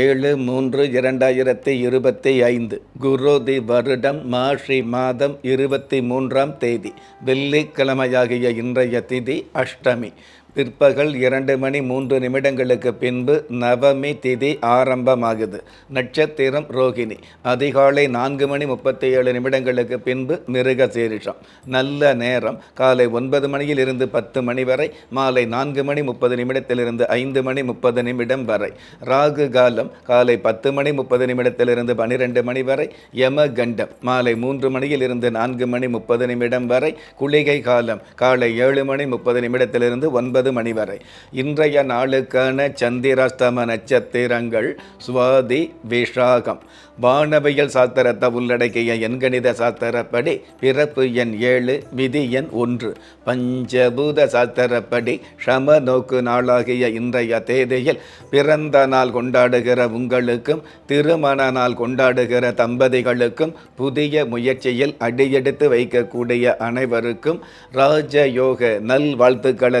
ஏழு மூன்று இரண்டாயிரத்தி இருபத்தி ஐந்து குரோதி வருடம் மாஷி மாதம் இருபத்தி மூன்றாம் தேதி வெள்ளிக்கிழமையாகிய இன்றைய திதி அஷ்டமி. பிற்பகல் இரண்டு மணி மூன்று நிமிடங்களுக்கு பின்பு நவமி திதி ஆரம்பமாகுது. நட்சத்திரம் ரோகிணி அதிகாலை நான்கு மணி முப்பத்தி ஏழு நிமிடங்களுக்கு பின்பு மிருக சீரிஷம் நல்ல நேரம். காலை ஒன்பது மணியில் இருந்து பத்து மணி வரை மாலை நான்கு மணி முப்பது நிமிடத்திலிருந்து ஐந்து மணி முப்பது நிமிடம் வரை. ராகு காலம் காலை பத்து மணி முப்பது நிமிடத்திலிருந்து பனிரெண்டு மணி வரை யம கண்டம் மாலை மூன்று மணியில் இருந்து நான்கு மணி முப்பது நிமிடம் வரை குளிகை காலம் காலை ஏழு மணி முப்பது நிமிடத்திலிருந்து ஒன்பது மணி வரை. இன்றைய நாளுக்கான சந்திராஸ்தம நட்சத்திரங்கள் சுவாதி விஷாகம். வானவியல் சாத்திரத்தை உள்ளடக்கிய எண்கணித சாத்திரப்படி பிறப்பு எண் ஏழு விதி எண் ஒன்று. பஞ்சபூத சாத்திரப்படி சம நோக்கு நாளாகிய இன்றைய தேதியில் பிறந்த நாள் கொண்டாடுகிற உங்களுக்கும் திருமண நாள் கொண்டாடுகிற தம்பதிகளுக்கும் புதிய முயற்சியில் அடியெடுத்து வைக்கக்கூடிய அனைவருக்கும் ராஜயோக நல் வாழ்த்துக்களை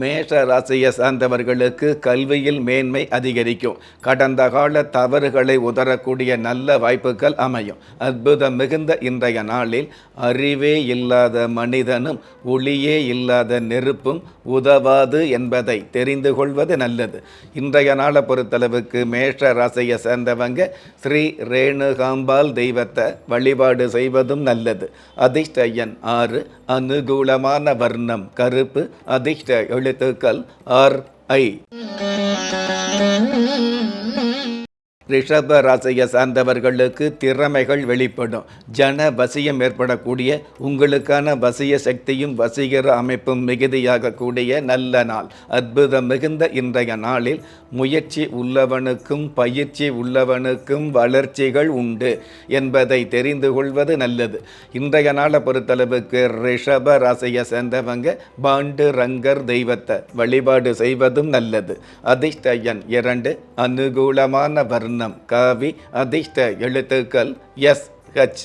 மேஷ ராசியை சார்ந்தவர்களுக்கு கல்வியில் மேன்மை அதிகரிக்கும். கடந்த கால தவறுகளை உதரக்கூடிய நல்ல வாய்ப்புகள் அமையும். அற்புதம் மிகுந்த இன்றைய நாளில் அறிவே இல்லாத மனிதனும் ஒளியே இல்லாத நெருப்பும் உதவாது என்பதை தெரிந்து கொள்வது நல்லது. இன்றைய நாளை பொறுத்தளவுக்கு மேஷ ராசியை சேர்ந்தவங்க ஸ்ரீ ரேணுகாம்பாள் தெய்வத்தை வழிபாடு செய்வதும் நல்லது. அதிர்ஷ்ட எண் ஆறு அனுகூலமான வர்ணம் கருப்பு அதிர்ஷ்ட எழுத்துக்கள் ஆர் ஐ ரிஷப ராசியை சார்ந்தவர்களுக்கு திறமைகள் வெளிப்படும். ஜன வசியம் ஏற்படக்கூடிய உங்களுக்கான வசிய சக்தியும் வசீகர அமைப்பும் மிகுதியாகக்கூடிய நல்ல நாள். அற்புதம் மிகுந்த இன்றைய நாளில் முயற்சி உள்ளவனுக்கும் பயிற்சி உள்ளவனுக்கும் வளர்ச்சிகள் உண்டு என்பதை தெரிந்து கொள்வது நல்லது. இன்றைய நாளை பொறுத்தளவுக்கு ரிஷப ராசியை சேர்ந்தவங்க பாண்டு ரங்கர் தெய்வத்தை வழிபாடு செய்வதும் நல்லது. அதிர்ஷ்ட எண் இரண்டு அனுகூலமான வர்ணம் வண்ணம் கவி அதிர்ஷ்ட எழுத்துக்கள் எஸ் ஹச்.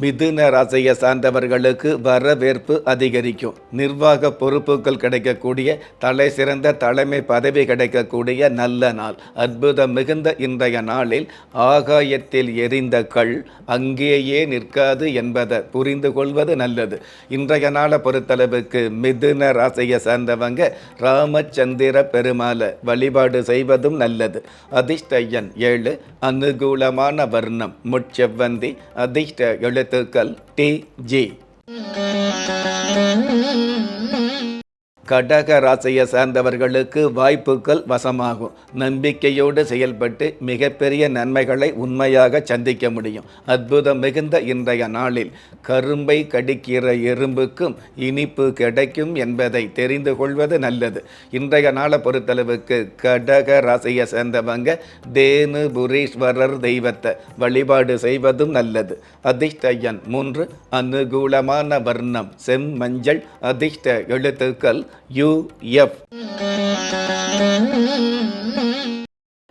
மிதுன ராசியை சார்ந்தவர்களுக்கு வரவேற்பு அதிகரிக்கும். நிர்வாக பொறுப்புகள் கிடைக்கக்கூடிய தலை சிறந்த தலைமை பதவி கிடைக்கக்கூடிய நல்ல நாள். அற்புதம் மிகுந்த இன்றைய நாளில் ஆகாயத்தில் எரிந்த கல் அங்கேயே நிற்காது என்பதை புரிந்து கொள்வது நல்லது. இன்றைய நாளை பொறுத்தளவுக்கு மிதுன ராசியை சார்ந்தவங்க ராமச்சந்திர பெருமாளை வழிபாடு செய்வதும் நல்லது. அதிர்ஷ்ட எண் ஏழு அனுகூலமான வர்ணம் முட்செவ்வந்தி அதிர்ஷ்ட எழு எழுத்துக்கள் டி ஜி கடக ராசியை சார்ந்தவர்களுக்கு வாய்ப்புகள் வசமாகும். நம்பிக்கையோடு செயல்பட்டு மிகப்பெரிய நன்மைகளை உண்மையாக சந்திக்க முடியும். அற்புதம் மிகுந்த இன்றைய நாளில் கரும்பை கடிக்கிற எறும்புக்கும் இனிப்பு கிடைக்கும் என்பதை தெரிந்து கொள்வது நல்லது. இன்றைய நாளை பொறுத்தளவுக்கு கடக ராசியை சேர்ந்தவங்க தேனு புரீஸ்வரர் தெய்வத்தை வழிபாடு செய்வதும் நல்லது. அதிர்ஷ்டயன் மூன்று அனுகூலமான வர்ணம் செம்மஞ்சள் அதிர்ஷ்ட எழுத்துக்கள் யு எஃப்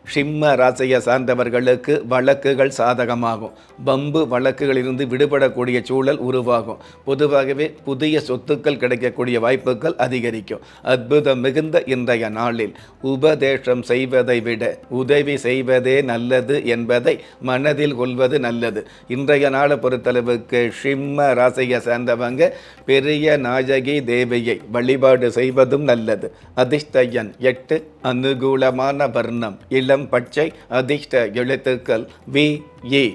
சிம்ம ராசியை சார்ந்தவர்களுக்கு வழக்குகள் சாதகமாகும். பம்பு வழக்குகளிலிருந்து விடுபடக்கூடிய சூழல் உருவாகும். பொதுவாகவே புதிய சொத்துக்கள் கிடைக்கக்கூடிய வாய்ப்புகள் அதிகரிக்கும். அற்புதம் மிகுந்த இன்றைய நாளில் உபதேசம் செய்வதை விட உதவி செய்வதே நல்லது என்பதை மனதில் கொள்வது நல்லது. இன்றைய நாளை பொறுத்தளவுக்கு சிம்ம ராசியை சேர்ந்தவங்க பெரிய நாயகி தேவியை வழிபாடு செய்வதும் நல்லது. அதிர்ஷ்டயன் எட்டு அனுகூலமான வர்ணம் இள இளம் பச்சை அதிர்ஷ்ட எழுத்துக்கள் வி ஏ.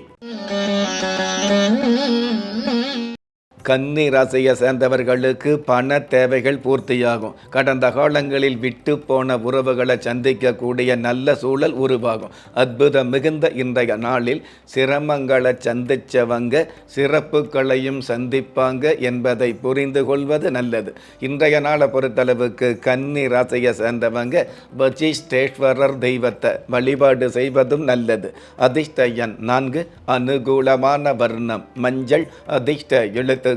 கன்னி ராசியை சேர்ந்தவர்களுக்கு பண தேவைகள் பூர்த்தியாகும். கடந்த காலங்களில் விட்டு போன உறவுகளை சந்திக்கக்கூடிய நல்ல சூழல் உருவாகும். அற்புதம் மிகுந்த இன்றைய நாளில் சிரமங்களை சந்திச்சவங்க சிறப்புகளையும் சந்திப்பாங்க என்பதை புரிந்து கொள்வது நல்லது. இன்றைய நாளை பொறுத்தளவுக்கு கன்னி ராசியை சேர்ந்தவங்க வசிஷ்டேஸ்வரர் தெய்வத்தை வழிபாடு செய்வதும் நல்லது. அதிர்ஷ்ட எண் நான்கு அனுகூலமான வர்ணம் மஞ்சள் அதிர்ஷ்ட எழுத்து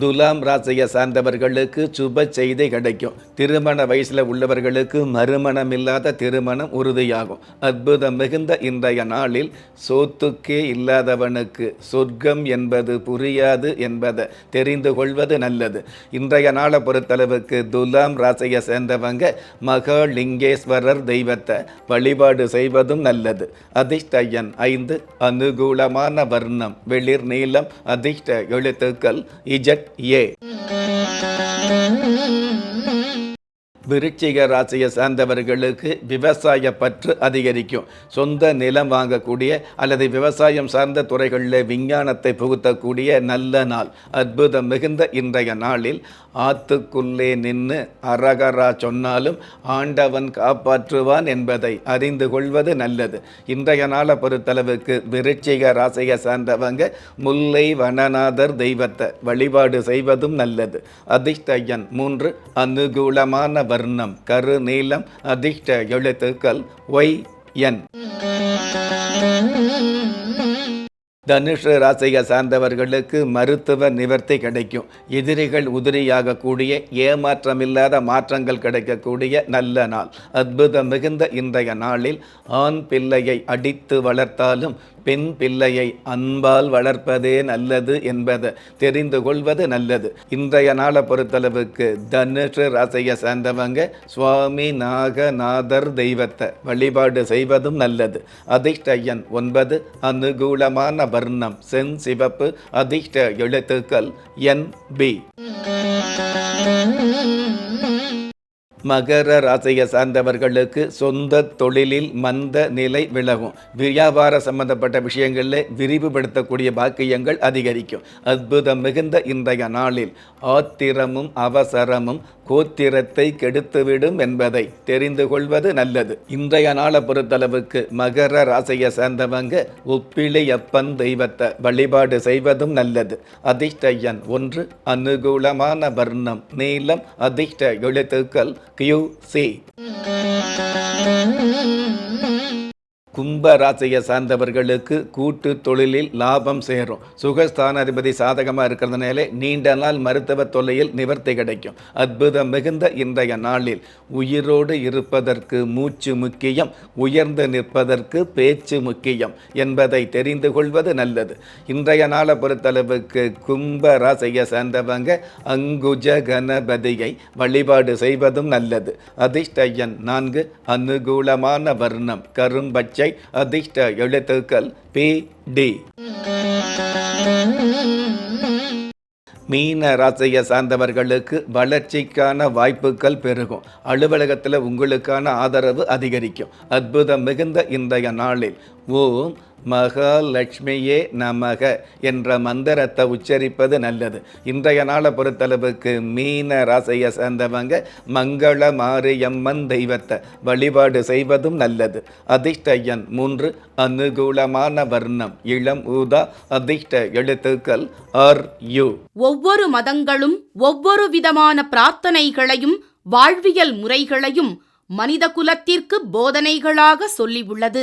துலாம் ராசியை சார்ந்தவர்களுக்கு சுப செய்தி கிடைக்கும். திருமண வயசில் உள்ளவர்களுக்கு மறுமணம் இல்லாத திருமணம் உறுதியாகும். அற்புதம் மிகுந்த இன்றைய நாளில் சோத்துக்கே இல்லாதவனுக்கு சொர்க்கம் என்பது புரியாது என்பதை தெரிந்து கொள்வது நல்லது. இன்றைய நாளை பொறுத்தளவுக்கு துலாம் ராசியை சேர்ந்தவங்க மகாலிங்கேஸ்வரர் தெய்வத்தை வழிபாடு செய்வதும் நல்லது. அதிர்ஷ்டயன் ஐந்து அனுகூலமான வர்ணம் வெளிர் நீளம் அதிர்ஷ்ட எழுத்துக்கள் இஜட் ஏ விருச்சிக ராசியை சார்ந்தவர்களுக்கு விவசாய பற்று அதிகரிக்கும். சொந்த நிலம் வாங்கக்கூடிய அல்லது விவசாயம் சார்ந்த துறைகளில் விஞ்ஞானத்தை புகுத்தக்கூடிய நல்ல நாள். அற்புதம் மிகுந்த இன்றைய நாளில் ஆத்துக்குள்ளே நின்று அரகரா சொன்னாலும் ஆண்டவன் காப்பாற்றுவான் என்பதை அறிந்து கொள்வது நல்லது. இன்றைய நாளை பொறுத்தளவுக்கு விருச்சிக ராசியை சார்ந்தவங்க முல்லை வனநாதர் தெய்வத்தை வழிபாடு செய்வதும் நல்லது. அதிர்ஷ்ட எண் மூன்று அனுகூலமான வர்ணம் கரு நீளம் அதிர்ஷ்ட எழுத்துக்கள் ஒய் என். தனுஷ ராசியை சார்ந்தவர்களுக்கு மருத்துவ நிவர்த்தி கிடைக்கும். எதிரிகள் உதிரியாகக்கூடிய ஏமாற்றமில்லாத மாற்றங்கள் கிடைக்கக்கூடிய நல்ல நாள். அற்புதம் மிகுந்த இன்றைய நாளில் ஆண் பிள்ளையை அடித்து வளர்த்தாலும் பெண் பிள்ளையை அன்பால் வளர்ப்பதே நல்லது என்பதை தெரிந்து கொள்வது நல்லது. இன்றைய நாளை பொறுத்தளவுக்கு தனுஷ் ராசியை சேர்ந்தவங்க சுவாமி நாகநாதர் தெய்வத்தை வழிபாடு செய்வதும் நல்லது. அதிர்ஷ்ட எண் ஒன்பது அனுகூலமான வர்ணம் சென் சிவப்பு அதிர்ஷ்ட எழுத்துக்கள் என் பி. மகர ராசியை சார்ந்தவர்களுக்கு சொந்த தொழிலில் மந்த நிலை விலகும். வியாபார சம்பந்தப்பட்ட விஷயங்களில் விரிவுபடுத்தக்கூடிய பாக்கியங்கள் அதிகரிக்கும். அற்புதம் மிகுந்த இன்றைய நாளில் ஆத்திரமும் அவசரமும் கோத்திரத்தை கெடுத்துவிடும் என்பதை தெரிந்து கொள்வது நல்லது. இன்றைய நாளை பொறுத்தளவுக்கு மகர ராசியை சார்ந்தவங்க ஒப்பிலியப்பன் தெய்வத்தை வழிபாடு செய்வதும் நல்லது. அதிர்ஷ்ட எண் ஒன்று அனுகூலமான வர்ணம் நீளம் அதிர்ஷ்ட எழுத்துக்கள் you see. கும்ப ராசியை சார்ந்தவர்களுக்கு கூட்டு தொழிலில் லாபம் சேரும். சுகஸ்தானாதிபதி சாதகமாக இருக்கிறதுனால நீண்ட நாள் மருத்துவ தொல்லையில் நிவர்த்தி கிடைக்கும். அற்புதம் மிகுந்த இன்றைய நாளில். உயிரோடு இருப்பதற்கு மூச்சு முக்கியம். உயர்ந்து நிற்பதற்கு பேச்சு முக்கியம் என்பதை தெரிந்து கொள்வது நல்லது. இன்றைய நாளை பொறுத்தளவுக்கு கும்ப ராசியை சேர்ந்தவங்க அங்குஜ கணபதியை வழிபாடு செய்வதும் நல்லது. அதிர்ஷ்ட நான்கு அனுகூலமான வர்ணம் கரும்பச்சை அதிர்ஷ்ட எழுத்துக்கள் பி டி மீன ராசியை சார்ந்தவர்களுக்கு வளர்ச்சிக்கான வாய்ப்புகள் பெருகும். அலுவலகத்தில் உங்களுக்கான ஆதரவு அதிகரிக்கும். அற்புதம் மிகுந்த இன்றைய நாளில். ஓம் மகாலட்சுமியே நமக என்ற மந்திரத்தை உச்சரிப்பது நல்லது. இன்றைய நாளை பொறுத்தளவுக்கு மீன ராசியை சேர்ந்தவங்க மங்கள மாரியம்மன் தெய்வத்தை வழிபாடு செய்வதும் நல்லது. அதிர்ஷ்ட எண் மூன்று அனுகூலமான வர்ணம். இளம் ஊதா அதிர்ஷ்ட எழுத்துக்கள் ஆர் யு. ஒவ்வொரு மதங்களும் ஒவ்வொரு விதமான பிரார்த்தனைகளையும் வாழ்வியல் முறைகளையும் மனித குலத்திற்கு போதனைகளாக சொல்லியுள்ளது